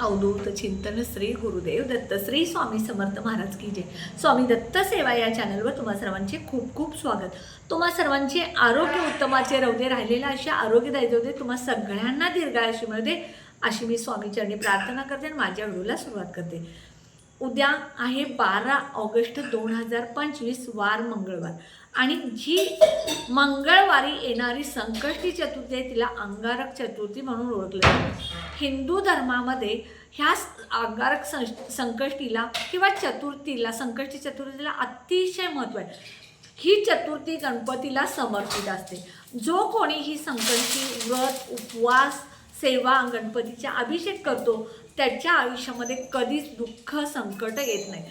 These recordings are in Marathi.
अवधूत चिंतन श्री गुरुदेव दत्त श्री स्वामी समर्थ महाराज की जय. स्वामी दत्त सेवा या चॅनलवर तुम्हा सर्वांचे खूप खूप स्वागत. तुम्हा सर्वांचे आरोग्य उत्तमाचे रवदे राहिलेला अशा आरोग्यदायी जाऊ दे तुम्हा सगळ्यांना दीर्घायुष्य मिळते अशी मी स्वामीचरणी प्रार्थना करते आणि माझ्या व्हिडिओला सुरुवात करते. उद्या आहे बारा ऑगस्ट दोन हजार पंचवीस वार मंगळवार. आणि जी मंगळवारी येणारी संकष्टी चतुर्थी आहे तिला अंगारक चतुर्थी म्हणून ओळखलं जातं. हिंदू धर्मामध्ये ह्या अंगारक सं संकष्टीला किंवा चतुर्थीला संकष्टी चतुर्थीला अतिशय महत्त्व आहे. ही चतुर्थी गणपतीला समर्पित असते. जो कोणी ही संकष्टी व्रत उपवास सेवा गणपतीचा अभिषेक करतो त्याच्या आयुष्यामध्ये कधीच दुःख संकट येत नाही.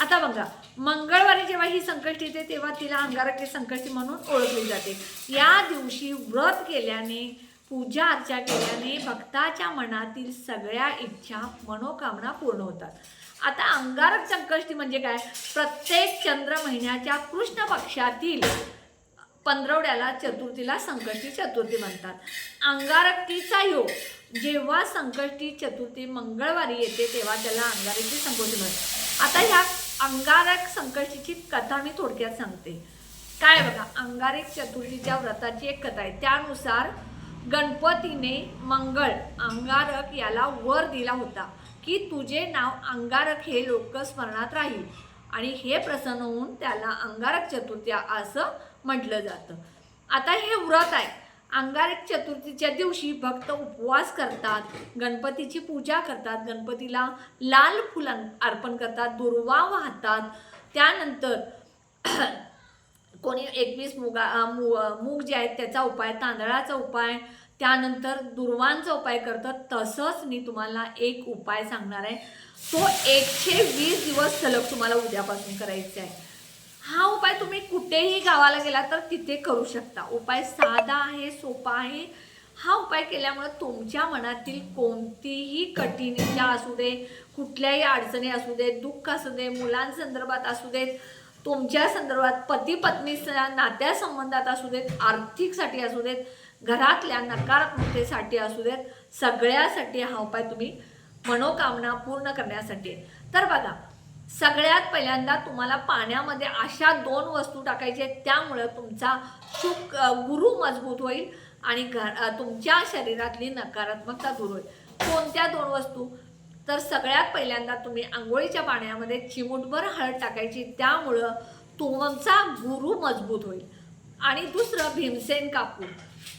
आता बघा मंगळवारी जेव्हा ही संकष्टी येते तेव्हा तिला अंगारकी संकष्टी म्हणून ओळखली जाते. या दिवशी व्रत केल्याने पूजा अर्चा केल्याने भक्ताच्या मनातील सगळ्या इच्छा मनोकामना पूर्ण होतात. आता अंगारक संकष्टी म्हणजे काय? प्रत्येक चंद्र महिन्याच्या कृष्ण पक्षातील पंधरवड्याला चतुर्थीला संकष्टी चतुर्थी म्हणतात. अंगारकीचा योग. जेव्हा संकष्टी चतुर्थी मंगळवारी येते तेव्हा त्याला अंगारकी संकष्टी म्हणतात. आता ह्या अंगारक संकष्टीची कथा मी थोडक्यात सांगते. काय बघा अंगारक चतुर्थीच्या व्रताची एक कथा आहे. त्यानुसार गणपतीने मंगळ अंगारक याला वर दिला होता की तुझे नाव अंगारक हे लोक स्मरणात राहील. आणि हे प्रसन्न होऊन त्याला अंगारक चतुर्थी असं म्हटलं जातं. आता हे व्रत आहे. अंगारक चतुर्थीच्या दिवशी भक्त उपवास करतात गणपतीची पूजा करतात गणपतीला लाल फुलं अर्पण करतात दुर्वा वाहतात. त्यानंतर कोणी एकवीस मुगा अं, मु मूग जे आहेत त्याचा उपाय तांदळाचा उपाय त्यानंतर दुर्वांचा उपाय करतात. तसंच मी तुम्हाला एक उपाय सांगणार आहे. तो एकशे वीस दिवस सलग तुम्हाला उद्यापासून करायचा आहे. तुम्ही कुठेही गावाला गेला तर तिथे करू शकता. उपाय साधा आहे सोपा आहे. हा उपाय केल्यामुळे तुमच्या मनातील कोणतीही कठीणता असू दे कुठल्याही अडचणी असू देत दुःख असू दे मुलांसंदर्भात असू देत तुमच्या संदर्भात पती पत्नी नात्या संबंधात असू देत आर्थिकसाठी असू देत घरातल्या नकारात्मकतेसाठी असू देत सगळ्यासाठी हा उपाय तुम्ही मनोकामना पूर्ण करण्यासाठी. तर बघा सगळ्यात पहिल्यांदा तुम्हाला पाण्यामध्ये अशा दोन वस्तू टाकायच्या आहेत त्यामुळं तुमचा शुक गुरु मजबूत होईल आणि घर तुमच्या शरीरातली नकारात्मकता दूर होईल. कोणत्या दोन वस्तू? तर सगळ्यात पहिल्यांदा तुम्ही आंघोळीच्या पाण्यामध्ये चिमूटभर हळद टाकायची त्यामुळं तुमचा गुरु मजबूत होईल. आणि दुसरं भीमसेन कापूर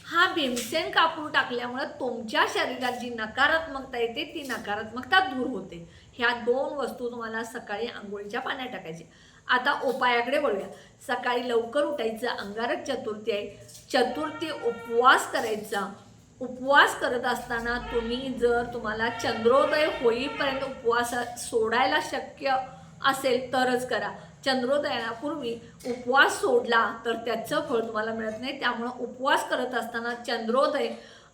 हा भीमसेन कापूर टाकल्यामुळं तुमच्या शरीरात जी नकारात्मकता येते ती नकारात्मकता दूर होते. ह्या दोन वस्तू तुम्हाला सकाळी आंघोळीच्या पाण्यात टाकायचे. आता उपायाकडे वळूया. सकाळी लवकर उठायचं अंगारक चतुर्थी आहे. चतुर्थी उपवास करायचा. उपवास करत असताना तुम्ही जर तुम्हाला चंद्रोदय होईपर्यंत उपवास सोडायला शक्य असेल तरच करा. चंद्रोदयापूर्वी उपवास सोडला तर त्याचं फळ तुम्हाला मिळत नाही. त्यामुळं उपवास करत असताना चंद्रोदय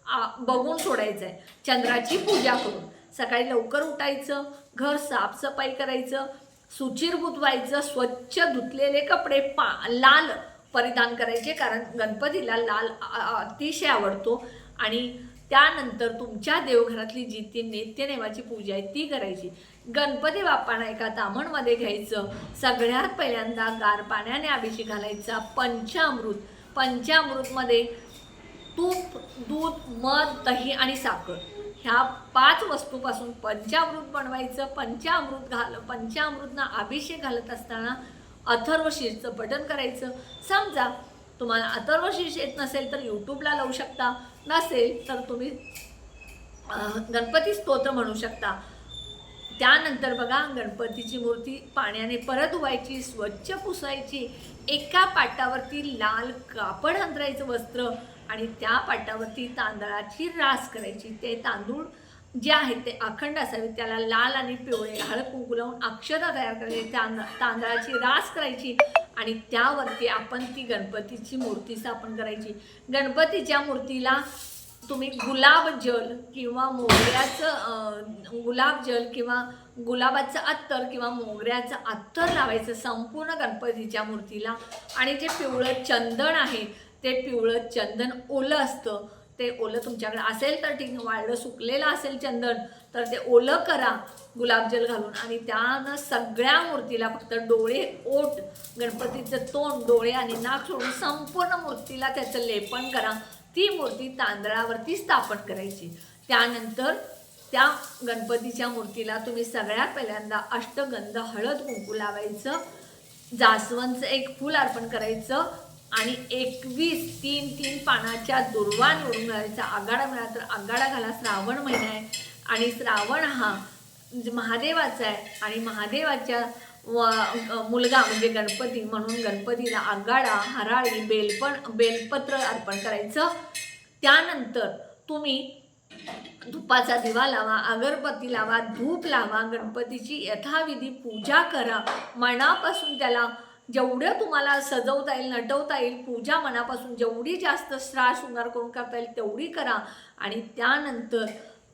आ, बघून सोडायचं आहे चंद्राची पूजा करून. सकाळी लवकर उठायचं घर साफसफाई करायचं सुचिरभूत व्हायचं स्वच्छ धुतलेले कपडे पा लाल परिधान करायचे कारण गणपतीला लाल अतिशय आवडतो. आणि त्यानंतर तुमच्या देवघरातली जी ती नित्यनेमाची पूजा आहे ती करायची. गणपती बाप्पांना एका दामणमध्ये घ्यायचं. सगळ्यात पहिल्यांदा गार पाण्याने अभिषेक घालायचा. पंचामृत. पंचामृतमध्ये तूप दूध मध दही आणि साखर. ह्या पाच वस्तूपासून पंचामृत बनवायचं. पंचामृत घाल पंचामृतना अभिषेक घालत असताना अथर्व शीर्षचं बटन करायचं. समजा तुम्हाला अथर्व शीर्ष येत नसेल तर यूट्यूबला लावू शकता. नसेल तर तुम्ही गणपती स्तोत्र म्हणू शकता. त्यानंतर बघा गणपतीची मूर्ती पाण्याने परत धुवायची स्वच्छ पुसायची. एका पाटावरती लाल कापड अंतरायचं वस्त्र आणि त्या पाटावरती तांदळाची रास करायची. ते तांदूळ जे आहेत ते अखंड असावे त्याला लाल आणि पिवळे हळद कुंकू लावून अक्षता तयार करायची. तांद तांदळाची रास करायची आणि त्यावरती आपण ती गणपतीची मूर्ती स्थापन करायची. गणपतीच्या मूर्तीला तुम्ही गुलाब जल किंवा मोगऱ्याचं गुलाब जल किंवा गुलाबाचं अत्तर किंवा मोगऱ्याचं अत्तर लावायचं संपूर्ण गणपतीच्या मूर्तीला. आणि जे पिवळं चंदन आहे ते पिवळं चंदन ओलं असतं. ते ओलं तुमच्याकडे असेल तर ठीक वाळलं सुकलेलं असेल चंदन तर ते ओलं करा गुलाबजल घालून. आणि त्यानं सगळ्या मूर्तीला फक्त डोळे ओट गणपतीचं तोंड डोळे आणि नाक सोडून संपूर्ण मूर्तीला त्याचं लेपन करा. ती मूर्ती तांदळावरती स्थापन करायची. त्यानंतर त्या गणपतीच्या मूर्तीला तुम्ही सगळ्यात पहिल्यांदा अष्टगंध हळद कुंकू लावायचं जास्वंदचं एक फूल अर्पण करायचं आणि एकवीस तीन तीन पानाच्या दुर्वा निवडून घालायचा. आगाडा मिळाला तर आगाडा घाला. श्रावण महिना आहे आणि श्रावण हा महादेवाचा आहे आणि महादेवाच्या व मुलगा म्हणजे गणपती म्हणून गणपतीला आगाडा हराळी बेलपण बेलपत्र अर्पण करायचं. त्यानंतर तुम्ही धुपाचा दिवा लावा अगरबत्ती लावा धूप लावा गणपतीची यथाविधी पूजा करा. मनापासून त्याला जेवढं तुम्हाला सजवता येईल नटवता येईल पूजा मनापासून जेवढी जास्त श्रार शृंगार करून करता येईल तेवढी करा. आणि त्यानंतर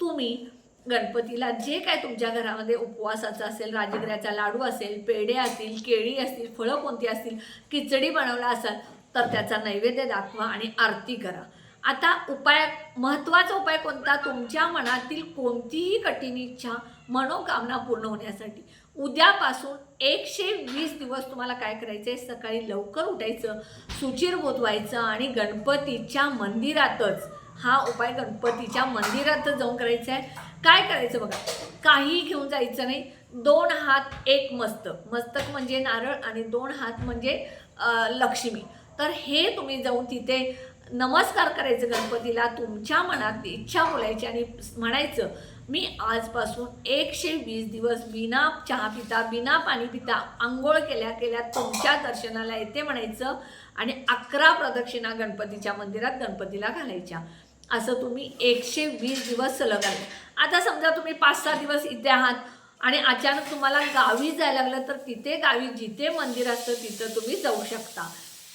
तुम्ही गणपतीला जे काय तुमच्या घरामध्ये उपवासाचं असेल राजगिऱ्याचा लाडू असेल पेढे असतील केळी असतील फळं कोणती असतील खिचडी बनवला असाल तर त्याचा नैवेद्य दाखवा आणि आरती करा. आता उपाय महत्त्वाचा उपाय कोणता? तुमच्या मनातील कोणतीही कठीण इच्छा मनोकामना पूर्ण होण्यासाठी. उद्यापासून एकशे वीस दिवस तुम्हाला काय करायचं आहे सकाळी लवकर उठायचं सुचिर बोधवायचं आणि गणपतीच्या मंदिरातच हा उपाय गणपतीच्या मंदिरात जाऊन करायचा आहे. काय करायचं बघा? काही घेऊन जायचं नाही. दोन हात एक मस्तक मस्तक म्हणजे नारळ आणि दोन हात म्हणजे लक्ष्मी. तर हे तुम्ही जाऊन तिथे नमस्कार करायचं गणपतीला. तुमच्या मनात इच्छा बोलायची आणि म्हणायचं मी आजपासून एकशे वीस दिवस बिना चहा पिता बिना पाणी पिता आंघोळ केल्या केल्या तुमच्या दर्शनाला येते म्हणायचं. आणि अकरा प्रदक्षिणा गणपतीच्या मंदिरात गणपतीला घालायच्या. असं तुम्ही एकशे वीस दिवस सलग आहे. आता समजा तुम्ही पाच सहा दिवस इथे आहात आणि अचानक तुम्हाला गावी जायला लागलं तर तिथे गावी जिथे मंदिर असतं तिथं तुम्ही जाऊ शकता.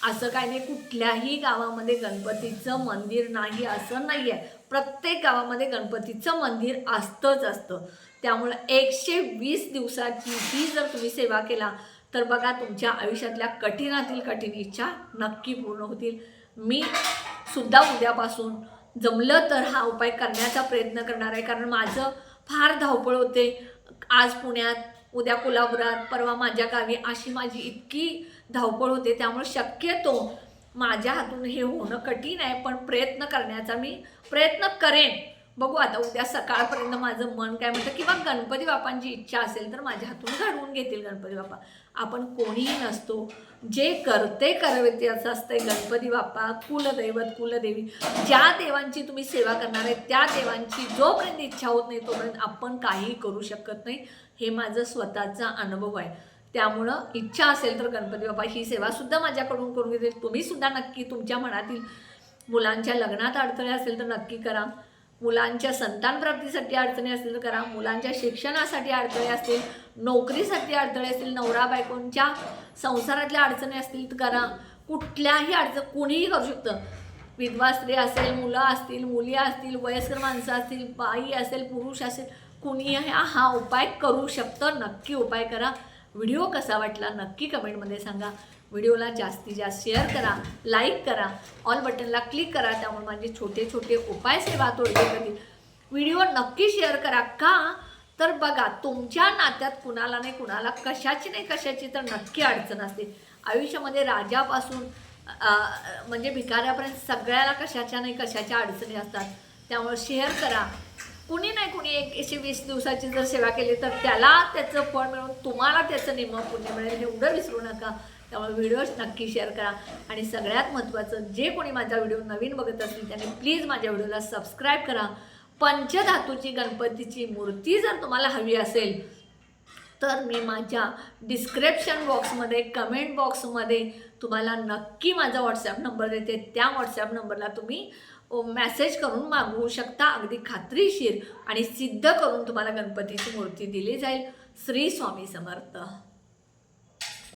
असं काही नाही कुठल्याही गावामध्ये गणपतीचं मंदिर नाही असं नाही आहे प्रत्येक गावामध्ये गणपतीचं मंदिर असतंच असतं. त्यामुळं एकशे वीस दिवसाची ही जर तुम्ही सेवा केला तर बघा तुमच्या आयुष्यातल्या कठीणातील कठीण इच्छा नक्की पूर्ण होतील. मी सुद्धा उद्यापासून जमलं तर हा उपाय करण्याचा प्रयत्न करणार आहे. कारण माझं फार धावपळ होते. आज पुण्यात उद्या कोल्हापुरात परवा माझ्या गावी अशी माझी इतकी धावपळ होते. त्यामुळे शक्यतो माझ्या हातून हे होणं कठीण आहे. पण प्रयत्न करण्याचा मी प्रयत्न करेन. बघू आता उद्या सकाळपर्यंत माझं मन काय म्हणतं किंवा गणपती बापांची इच्छा असेल तर माझ्या हातून घडवून घेतील गणपती बाप्पा. आपण कोणीही नसतो जे करते करते असं असतंय गणपती बाप्पा कुलदैवत कुलदेवी. ज्या देवांची तुम्ही सेवा करणार आहे त्या देवांची जोपर्यंत इच्छा होत नाही तोपर्यंत आपण काहीही करू शकत नाही. हे माझं स्वतःचा अनुभव आहे. त्यामुळं इच्छा असेल तर गणपती बाप्पा ही सेवासुद्धा माझ्याकडून करून घेतील. तुम्हीसुद्धा नक्की तुमच्या मनातील मुलांच्या लग्नात अडथळे असेल तर नक्की करा. मुलांच्या संतानप्राप्तीसाठी अडचणी असतील तर करा. मुलांच्या शिक्षणासाठी अडथळे असतील नोकरीसाठी अडथळे असतील नवरा बायकोंच्या संसारातल्या अडचणी असतील तर करा. कुठल्याही अडचण कोणीही करू शकतं. विधवा स्त्री असेल मुलं असतील मुली असतील वयस्कर माणसं असतील बाई असेल पुरुष असेल कुणीही हा हा उपाय करू शकतं. नक्की उपाय करा. व्हिडिओ कसा वाटला नक्की कमेंटमध्ये सांगा. व्हिडिओला जास्तीत जास्त शेअर करा लाईक करा ऑल बटनला क्लिक करा त्यामुळे माझे छोटे छोटे उपाय सेवा तोडले कधी. व्हिडिओ नक्की शेअर करा का? तर बघा तुमच्या नात्यात कुणाला नाही कुणाला कशाची नाही कशाची तर नक्की अडचण असते. आयुष्यामध्ये राजापासून म्हणजे भिकाऱ्यापर्यंत सगळ्याला कशाच्या नाही कशाच्या अडचणी असतात. त्यामुळे शेअर करा. कुणी नाही कुणी एक एकशे वीस दिवसाची जर सेवा केली तर त्याला त्याचं फळ मिळून तुम्हाला त्याचं निम्म पुण्य मिळेल एवढं विसरू नका. त्यामुळे व्हिडिओ नक्की शेअर करा. आणि सगळ्यात महत्त्वाचं जे कोणी माझा व्हिडिओ नवीन बघत असतील त्याने प्लीज माझ्या व्हिडिओला सबस्क्राईब करा. पंचधातूची गणपतीची मूर्ती जर तुम्हाला हवी असेल तर मी माझ्या डिस्क्रिप्शन बॉक्समध्ये कमेंट बॉक्समध्ये तुम्हाला नक्की माझा व्हॉट्सॲप नंबर देते. त्या व्हॉट्सॲप नंबरला तुम्ही मेसेज करून मागवू शकता. अगदी खात्रीशीर आणि सिद्ध करून तुम्हाला गणपतीची मूर्ती दिली जाईल. श्री स्वामी समर्थ.